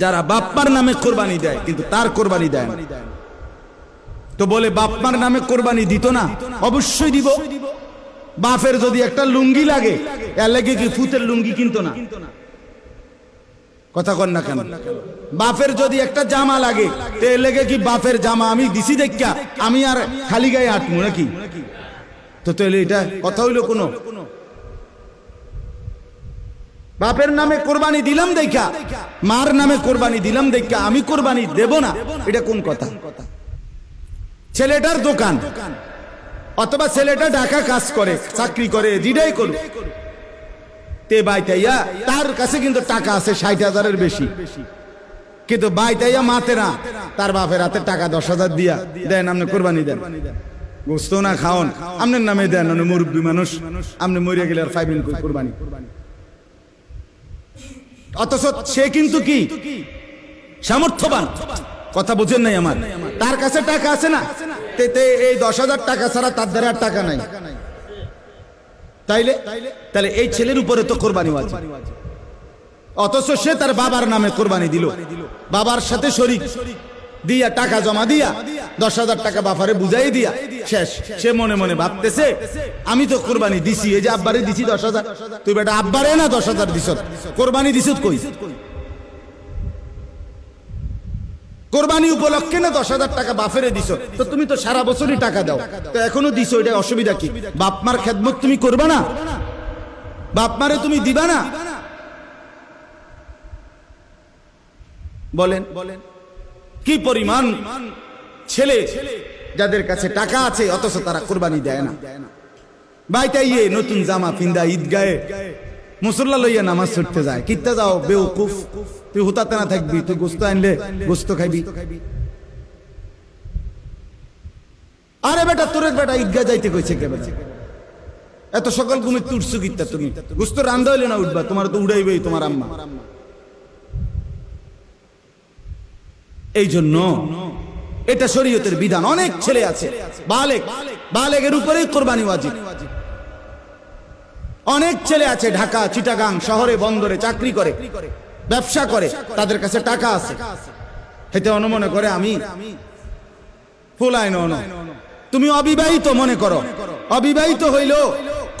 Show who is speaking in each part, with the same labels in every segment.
Speaker 1: যারা বাপ্পার নামে কোরবানি দেয়, কিন্তু তার কোরবানি দেয় না। তো বলে, বাপ্পার নামে কোরবানি দিত না? অবশ্যই দিব। বাপের যদি একটা লুঙ্গি লাগে, এর লাগে কি ফুতের লুঙ্গি কিনতো না? কথা কন না কেন? বাপের যদি একটা জামা লাগে, তে লেগে কি বাপের জামা আমি দিছি দেখা আমি আর খালি গায়ে আটমু নাকি? তো তাহলে এটা কথা হইল কোনো? বাপের নামে কোরবানি দিলাম দেখা। মার নামে কোরবানি দিলাম দেখা। আমি কোরবানি দেব না। এটা কোন কথা? ছেলেটার দোকান। অথবা ছেলেটা ঢাকা কাজ করে, চাকরি করে যেটাই করুক। তে বাইতাইয়া, তার কাছে কিন্তু টাকা আছে ষাট হাজারের বেশি। কিন্তু বাইতাইয়া মাতে না। তার বাপের হাতে টাকা দশ হাজার দিয়া দেন, আপনি কোরবানি দেন। গোস্ত না খাওন আপনার নামে দেন মুরব্বী মানুষ। আপনি মরিয়া গেলে আর ফাইবেন কোরবানি। অথচ সে কিন্তু কি? সামর্থ্যবান। কথা বুঝেন নাই আমার। তার কাছে টাকা আছে না? এই দশ হাজার টাকা ছাড়া তার দ্বারা টাকা নাই। তাইলে? তাহলে এই ছেলের উপরে তো কোরবানি আছে অথচ সে তার বাবার নামে কোরবানি দিল। বাবার সাথে শরিক। দিয়া, টাকা জমা দিয়া, দশ হাজার টাকা বাফারে বুঝাই দিয়া, শেষ। সে মনে মনে ভাবতেছে, আমি তো কোরবানি দিছি, এই যে আব্বারে দিছি দশ হাজার। তুই বেটা আব্বারে না দশ হাজার দিছ? কোরবানি দিছ কই? কোরবানি উপলক্ষে না দশ হাজার টাকা বাফেরে দিছ? তো তুমি তো সারা বছরই টাকা দাও। তো এখনও দিছো এটা অসুবিধা কি? বাপ মার খেদমত তুমি করবা না? বাপমারে তুমি দিবা না? বলেন বলেন। কি পরিমাণ ছেলে যাদের কাছে টাকা আছে, অথচ তারা কোরবানি দেয় না। বাইটাই ইয়ে নতুন জামা ফিন্দা ঈদগায়ে মুসল্লা লইয়া নামাজ ছুটতে যায়। কিত্তা যাও বেউকুফ তুই হুতাতে না থাকবি, তুই গোস্ত আনলে গোস্ত খাইবি। আরে বেটা, তোর বেটা ঈদগা যাইতে কইছে কে বেটা? এত সকাল ঘুমে তুরছু কিত্তা তুমি? গোস্ত রান্ধা হইলে না উঠবা, তোমার তো উড়াইবেই তোমার আম্মা। এই জন্য এটা শরীয়তের বিধান। অনেক ছেলে আছে, বালেক, বালেকের উপরেই কোরবানি ওয়াজিব। অনেক ছেলে আছে ঢাকা, চিটাগাং, শহরে, বন্দরে চাকরি করে, ব্যবসা করে, তাদের কাছে টাকা আছে। হেতে অনুমনে করে, আমি ফুলায় নন তুমি অবিবাহিত মনে করো, অবিবাহিত হইল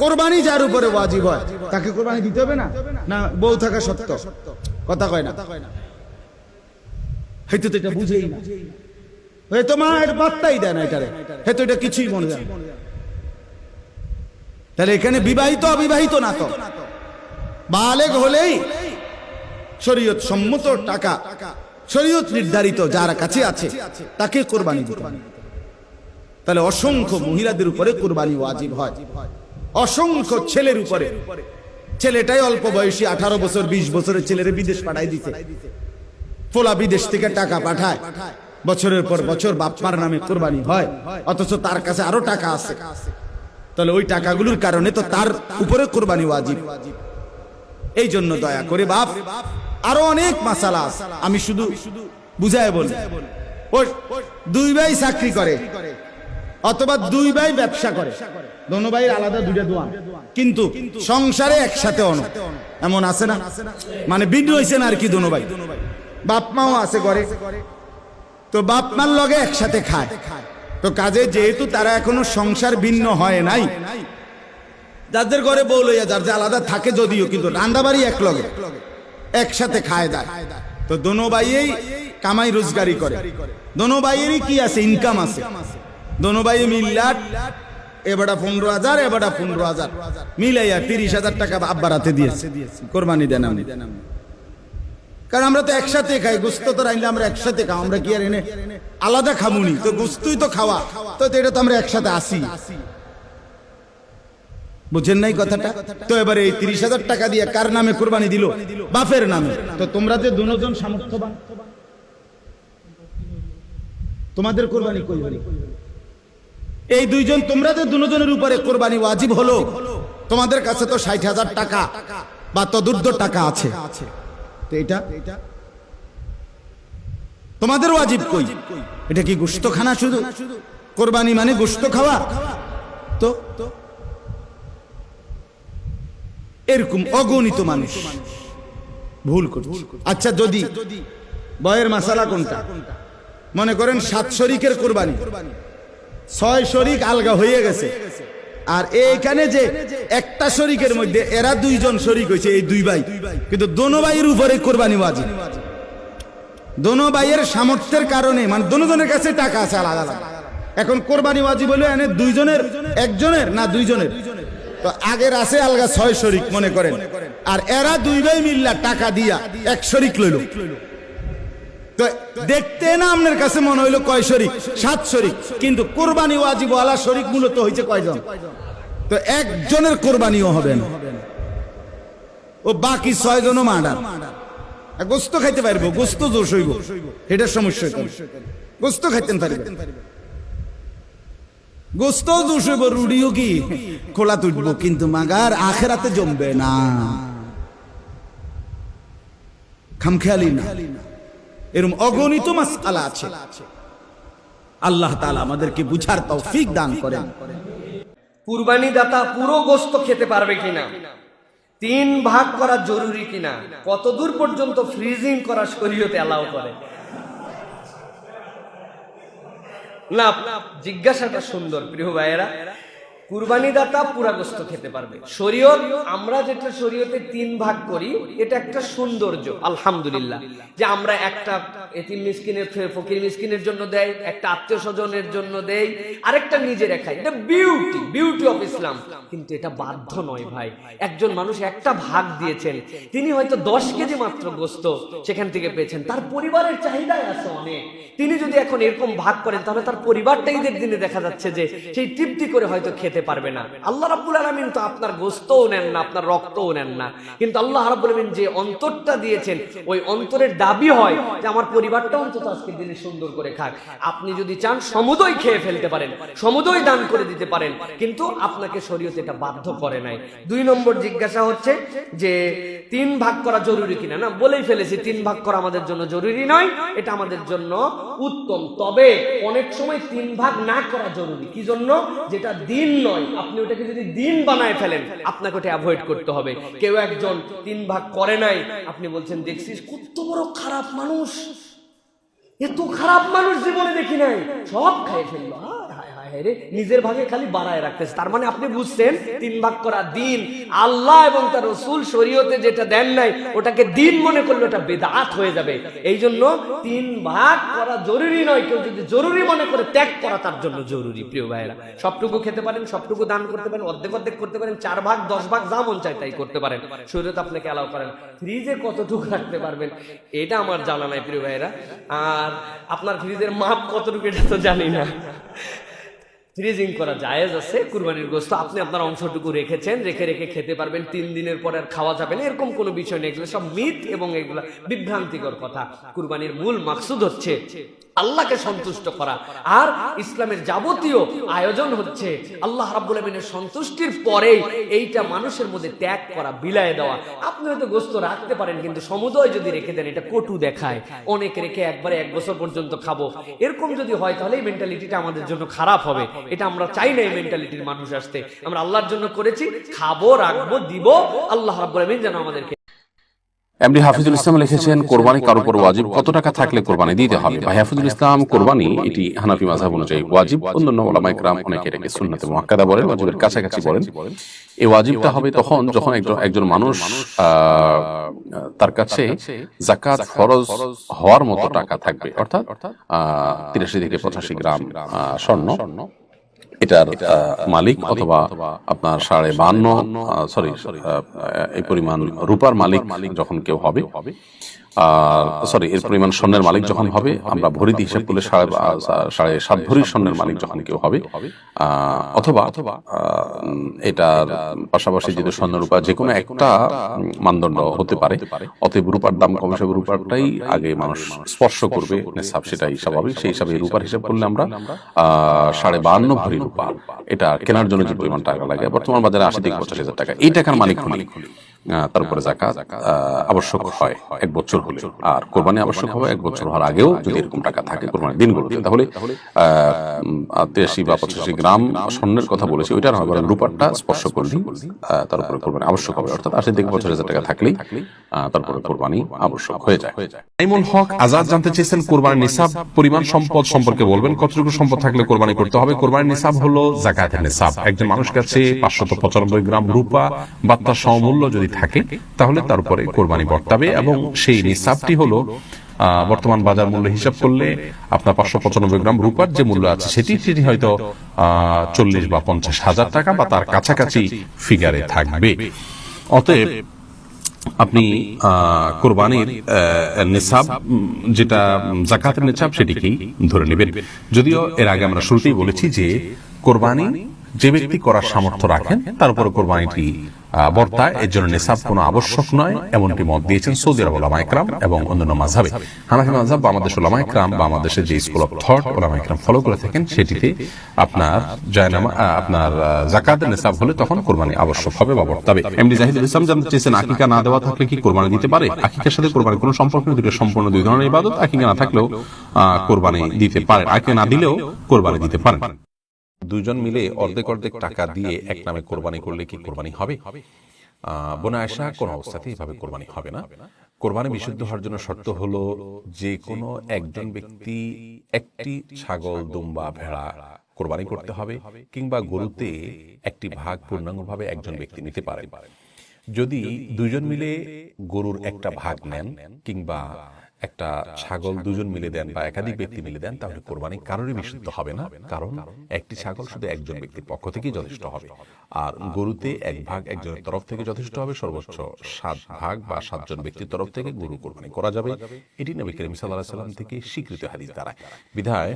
Speaker 1: কোরবানি যার উপরে ওয়াজিব হয়, তাকে কোরবানি দিতে হবে না? না, বউ থাকা সত্য, কথা কয় না? হয়তো তো এটা বুঝেই না। হয়তো মা এটা পাত্তাই দেয় না এটারে। হয়তো এটা কিছুই মনে যায় তাহলে এখানে বিবাহিত, অবিবাহিত না তো? বালেগ হলেই শরীয়ত সম্মত টাকা, শরীয়ত নির্ধারিত যার কাছে আছে, তাকে কোরবানি হবে। তাহলে অসংখ্য মহিলাদের উপরে কোরবানি ওয়াজিব হয়। অসংখ্য ছেলের উপরে। ছেলেটাই অল্প বয়সী, আঠারো বছর, বিশ বছরের ছেলের বিদেশ পাঠাই দিতে ফোলা বিদেশ থেকে টাকা পাঠায়। বছরের পর বছর বাপমার নামে কোরবানি হয়। অথচ তার কাছে আরও টাকা আছে। তাহলে ওই টাকাগুলোর কারণে তো তার উপরে কোরবানি ওয়াজিব। এই জন্য দয়া করে বাপ, আরও অনেক মাসালা আছে। আমি শুধু বুঝায় বলি। দুই ভাই চাকরি করে অথবা দুই ভাই ব্যবসা করে। দোনো ভাইয়ের আলাদা দুইটা দোয়ান। কিন্তু সংসারে একসাথে অন। এমন আছে না? মানে বিদ্রোহ হয়েছে না আর কি দোনো ভাই? বাপ মাও আছে ঘরে। তো বাপ মার লগে একসাথে খায়। তো কাজে যেহেতু তারা এখনও সংসার ভিন্ন হয় নাই। যাদের ঘরে বউ লইয়া যার যে আলাদা থাকে যদিও কিন্তু রান্দাবাড়ি এক লগে। একসাথে খায় দেয় তো দোনো ভাইয়েই কামাই রোজগারি করে। দোনো ভাইয়েরই কি আছে? ইনকাম আছে। দোনো ভাই মিল্লাট এবারটা পনেরো হাজার এবারটা পনেরো হাজার। মিলাইয়া তিরিশ হাজার টাকা আব্বার হাতে দিয়েছে। কোরবানি দেন আমি কারণ আমরা তো একসাথে খাই, গুস্ত তো রাইলে আমরা একসাথে খাও আমরা কি আর এনে আলাদা খামুনি? তো গুস্তই তো খাওয়া। তো এটা তো আমরা একসাথে আসি। বুঝেন নাই কথাটা? তো এবারে এই তিরিশ হাজার টাকা দিয়ে কার নামে কোরবানি দিল? বাপের নামে। তো তোমরা যে দুজন সামর্থ্যবান, তোমাদের কোরবানি কই এই দুইজন, তোমরা যে দুজনের উপরে কোরবানি ওয়াজিব হলো, তোমাদের কাছে তো ষাট হাজার টাকা বা তদুর্ধ টাকা আছে। তো এটা? তোমাদের ওয়াজিব কই? এটা কি গোস্ত খানা শুধু? কোরবানি মানে গোস্ত খাওয়া? তো? এরকম অগণিত মানুষ। ভুল করছে। আচ্ছা যদি বয়ের মাসালা কোনটা? মনে করেন সাত শরিকের কোরবানি। ছয় শরিক আলগা হয়ে গেছে। আর এইখানে যে একটা শরিকের মধ্যে, এরা দুইজন শরিক হয়েছে, এই দুই ভাই। কিন্তু দোনো ভাইয়ের উপরে কোরবানি ওয়াজিব। দোনো ভাইয়ের সামর্থ্যের কারণে মানে দোনোজনের কাছে টাকা আছে আলাদা আলাদা। এখন কোরবানি ওয়াজিব হলে এনে দুইজনের, একজনের না দুইজনের? তো আগের আছে আলগা ছয় শরিক, মনে করেন। আর এরা দুই ভাই মিল্লা টাকা দিয়া এক শরিক লইল। দেখতে না আপনার কাছে মনে হইল কয় শরিক? সাত শরিক। কিন্তু কোরবানি ওয়াজিব আলা শরিক মূলত হয়েছে কয়জন? তো একজনের কোরবানিও হবে না ও বাকি ছয় জনও মার্ডার গোস্ত খাইতে পারব, গোস্ত হইব। সমস্যা গোস্ত খাইতেন গোস্ত দোষ হইব, রুডিও কি? খোলা তুলব কিন্তু মাগার আখেরাতে জমবে না। খামখেয়ালি না। এরকম অগণিত মাসআলা আছে। আল্লাহ তাআলা আমাদেরকে বুঝার তৌফিক দান করেন।
Speaker 2: কুরবানি দাতা পুরো গোস্ত খেতে পারবে কিনা? তিন ভাগ করা জরুরি কিনা? কতদূর পর্যন্ত ফ্রিজিং করা শরীয়তে অ্যালাউ করে? না, জিজ্ঞাসাটা সুন্দর, প্রিয় ভাইয়েরা। কুরবানি দাতা পুরা গোস্ত খেতে পারবে। শরীয়ত, আমরা যেটা শরীয়তে তিন ভাগ করি, এটা একটা সৌন্দর্য, আলহামদুলিল্লাহ। যে আমরা একটা এতিম মিসকিনের ফকির মিসকিনের জন্য দেয় একটা আত্মীয় স্বজনের জন্য দেয় আরেকটা নিজে রেখায় এটা বিউটি বিউটি অফ ইসলাম কিন্তু এটা বাধ্য নয় ভাই। একজন মানুষ একটা ভাগ দিয়েছেন, তিনি হয়তো দশ কেজি মাত্র গোস্ত সেখান থেকে পেয়েছেন। তার পরিবারের চাহিদাই আছে অনেক। তিনি যদি এখন এরকম ভাগ করেন, তাহলে তার পরিবারটা ঈদের দিনে দেখা যাচ্ছে যে সেই তৃপ্তি করে হয়তো খেতে পারবে না। আল্লাহ রাব্বুল আলামিন তো আপনার গোস্তও নেন না আপনার রক্তও নেন না। কিন্তু আল্লাহ রাব্বুল আলামিন যে অন্তরটা দিয়েছেন ওই অন্তরের দাবি হয় যে আমার পরিবারটা অন্তত আজকের দিনে সুন্দর করে খাক। আপনি যদি চান সমুদয় খেয়ে ফেলতে পারেন সমুদয় দান করে দিতে পারেন কিন্তু আপনাকে শরীয়ত এটা বাধ্য করে নাই। দুই নম্বর জিজ্ঞাসা হচ্ছে যে তিন ভাগ করা জরুরি কিনা? না বলেই ফেলেছি তিন ভাগ করা আমাদের জন্য জরুরি নয় এটা আমাদের জন্য উত্তম। তবে অনেক সময় তিন ভাগ না করা জরুরি। কি জন্য? যেটা দিন নয় আপনি ওটাকে যদি দিন বানায় ফেলেন, আপনাকে ওটা অ্যাভয়েড করতে হবে। কেউ একজন তিন ভাগ করে নাই, আপনি বলছেন, দেখছিস কত বড় খারাপ মানুষ। এত খারাপ মানুষ জীবনে দেখি নাই। সব খাই ফেলল। হায় হায় নিজের ভাগে খালি বাড়ায় রাখতেছে। তার মানে আপনি বুঝছেন, তিন ভাগ করা দিন, আল্লাহ এবং তার রসুল শরীয়তে যেটা দেন নাই, ওটাকে দিন মনে করলে ওটা বেদাত হয়ে যাবে। এই জন্য তিন ভাগ করা জরুরি নয়, কেউ যদি জরুরি মনে করে ত্যাগ করা তার জন্য জরুরি, প্রিয় ভাইরা সবটুকু খেতে পারেন, সবটুকু দান করতে পারেন, অর্ধেক অর্ধেক করতে পারেন, চার ভাগ, দশ ভাগ, যা মন চায় তাই করতে পারেন। শরীয়ত আপনাকে অ্যালাউ করেন। ফ্রিজে কতটুকু রাখতে পারবেন, এটা আমার জানা নাই, প্রিয় ভাইরা আর আপনার ফ্রিজের মাপ কতটুকু এটা তো জানি না। ফ্রিজিং করা জায়েজ আছে, কুরবানির গোস্ত আপনি আপনার অংশটুকু রেখেছেন, রেখে রেখে খেতে পারবেন, তিন দিনের পরে আর খাওয়া যাবে না, এরকম কোনো বিষয় নেই, এগুলো সব মিথ এবং এগুলো বিভ্রান্তিকর কথা। কুরবানির মূল মাকসুদ হচ্ছে আল্লাহকে সন্তুষ্ট করা। আর ইসলামের যাবতীয় আয়োজন হচ্ছে আল্লাহ রাব্বুল আমিনের সন্তুষ্টির পরেই এইটা মানুষের মধ্যে ত্যাগ করা, বিলায় দেওয়া। আপনি হয়তো গোস্ত রাখতে পারেন, কিন্তু সমুদয় যদি রেখে দেন, এটা কটু দেখায়। অনেক রেখে একবারে এক বছর পর্যন্ত খাব। এরকম যদি হয়, তাহলে এই মেন্টালিটিটা আমাদের জন্য খারাপ হবে। এটা আমরা চাই না এই মেন্টালিটির মানুষ আসতে। আমরা আল্লাহর জন্য করেছি, খাব, রাখব, দিব। আল্লাহ রাব্বুল আমিন যেন আমাদেরকে
Speaker 3: এমডি হাফিজুল ইসলাম লিখেছেন, কোরবানি কার উপর ওয়াজিব। কত টাকা থাকলে কোরবানি দিতে হবে? ভাই হাফিজুল ইসলাম, কোরবানি এটি হানাফি মাযহাব অনুযায়ী ওয়াজিব। অন্যান্য ওলামা ইকরাম অনেকে এটাকে সুন্নাতে মুআক্কাদা বলেন, ওয়াজিবের কাছাকাছি বলেন। এই ওয়াজিবটা হবে তখন যখন একজন একজন মানুষ তার কাছে জাকাত ফরজ হওয়ার মতো টাকা থাকবে। অর্থাৎ তিরাশি থেকে পঁচাশি গ্রাম স্বর্ণ। এটার মালিক অথবা আপনার সাড়ে বান্ন সরি এই পরিমাণ রূপার মালিক যখন কেউ হবে। সরি এর পরিমাণ স্বর্ণের মালিক যখন হবে, আমরা ভরিতে হিসাব করলে সাড়ে সাত ভরির স্বর্ণের মালিক যখন কেউ হবে অথবা এটার পাশাপাশি যদি স্বর্ণ রূপা যে কোনো একটা মানদণ্ড হতে পারে, অতএব রূপার দাম কম হিসাবে রূপারটাই আগে মানুষ স্পর্শ করবে, নেশাব সেটাই স্বাভাবিক, সেই হিসাবে রূপার হিসাব করলে আমরা সাড়ে বান্ন ভরি রূপা। এটা কেনার জন্য যে পরিমাণ টাকা লাগে, বর্তমান বাজারে আশি থেকে পঁচাশ হাজার টাকা। এই টাকার মালিক হলে আহ, তার উপরে জাকাত আবশ্যক হয় এক বছর হলে। আর কোরবানি আবশ্যক হবে এক বছর হওয়ার আগেও যদি এরকম টাকা থাকে কোরবানির দিনগুলোতে। তাহলে বা পঁচাশি গ্রাম স্বর্ণের কথা বলেছি ওইটার হবে রূপারটা স্পর্শ করলেই আহ, তার উপরে কোরবানি আবশ্যক হবে। অর্থাৎ আশি থেকে পঞ্চাশ হাজার টাকা থাকলেই তারপরে কোরবানি আবশ্যক হয়ে যায়।
Speaker 4: হক আজাদ জানতে চেয়েছেন কোরবানির নিসাব পরিমাণ সম্পদ সম্পর্কে বলবেন কতটুকু সম্পদ থাকলে কোরবানি করতে হবে? কোরবানির নিসাব হলো জাকাতের নিসাব। একজন মানুষ কাছে পাঁচশত পঁচানব্বই গ্রাম রূপা বা তার যদি থাকে, তাহলে তার উপরে কোরবানি বর্তাবে এবং সেই নিসাবটি হলো বর্তমান বাজার মূল্য হিসাব করলে আপনার পাঁচশো পঁচানব্বই গ্রাম রূপার যে মূল্য আছে, সেটি সেটি হয়তো চল্লিশ বা পঞ্চাশ হাজার টাকা বা তার কাছাকাছি ফিগারে থাকবে। অতএব আপনি কোরবানির নিসাব, যেটা জাকাতের নিসাব, সেটিকেই ধরে নেবেন। যদিও এর আগে আমরা শুরুতেই বলেছি যে কোরবানি যে ব্যক্তি করার সামর্থ্য রাখেন, তার উপরে কোরবানিটি বর্তায়। এর জন্য নিসাব কোনো আবশ্যক নয়, এমনটি মত দিয়েছেন সৌদি আরব ওলামা একরাম এবং অন্যান্য মাঝাবে হানাফি মাঝাব বা আমাদের ওলামা একরাম বা আমাদের যে স্কুল অফ থট ওলামা একরাম ফলো করে থাকেন, সেটিতে আপনার জায়নামা আপনার জাকাতের নিসাব হলে তখন কোরবানি আবশ্যক হবে বা বর্তাবে। এমনি জাহিদুল ইসলাম জানতে চেয়েছেন, আকিকা না দেওয়া থাকলে কি কোরবানি দিতে পারে? আকিকার সাথে কোরবানি কোনো সম্পর্ক নেই দুটো সম্পূর্ণ দুই ধরনের ইবাদত। আকিকা না থাকলেও কোরবানি দিতে পারেন। আকিকা না দিলেও কোরবানি দিতে পারেন। দুজন মিলে অর্ধেক অর্ধেক টাকা দিয়ে এক নামে কোরবানি করলে কি কোরবানি হবে? বোনা আয়সা কোন অবস্থাতেই এভাবে কোরবানি হবে না। কোরবানি বিশুদ্ধ হওয়ার জন্য শর্ত হলো যে কোনো একজন ব্যক্তি একটি ছাগল দুম্বা ভেড়া কোরবানি করতে হবে কিংবা গরুতে একটি ভাগ পূর্ণাঙ্গভাবে একজন ব্যক্তি নিতে পারে। যদি দুজন মিলে গরুর একটা ভাগ নেন কিংবা একটা ছাগল দুজন মিলে দেন বা একাধিক ব্যক্তি মিলে দেন তাহলে কোরবানি কারোরই বিশুদ্ধ হবে না কারণ একটি ছাগল শুধু একজন ব্যক্তির পক্ষ থেকেই যথেষ্ট হবে। আর গরুতে এক ভাগ একজনের তরফ থেকে যথেষ্ট হবে সর্বোচ্চ সাত ভাগ বা সাতজন ব্যক্তির তরফ থেকে গরু কোরবানি করা যাবে। এটি নবী করিম সাল্লাহ সাল্লাম থেকে স্বীকৃত হাদিস দ্বারা। বিধায়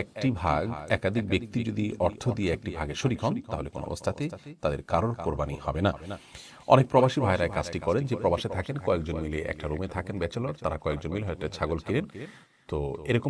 Speaker 4: একটি ভাগ একাধিক ব্যক্তি যদি অর্থ দিয়ে একটি ভাগে শরিক হন তাহলে কোন অবস্থাতে তাদের কারোর কোরবানি হবে না। অনেক প্রবাসী ভাইরা কাজটি করেন যে প্রবাসে থাকেন কয়েকজন মিলে একটা রুমে থাকেন ব্যাচেলর তারা কয়েকজন মিলে হয়তো ছাগল কিনেন। তো এরকম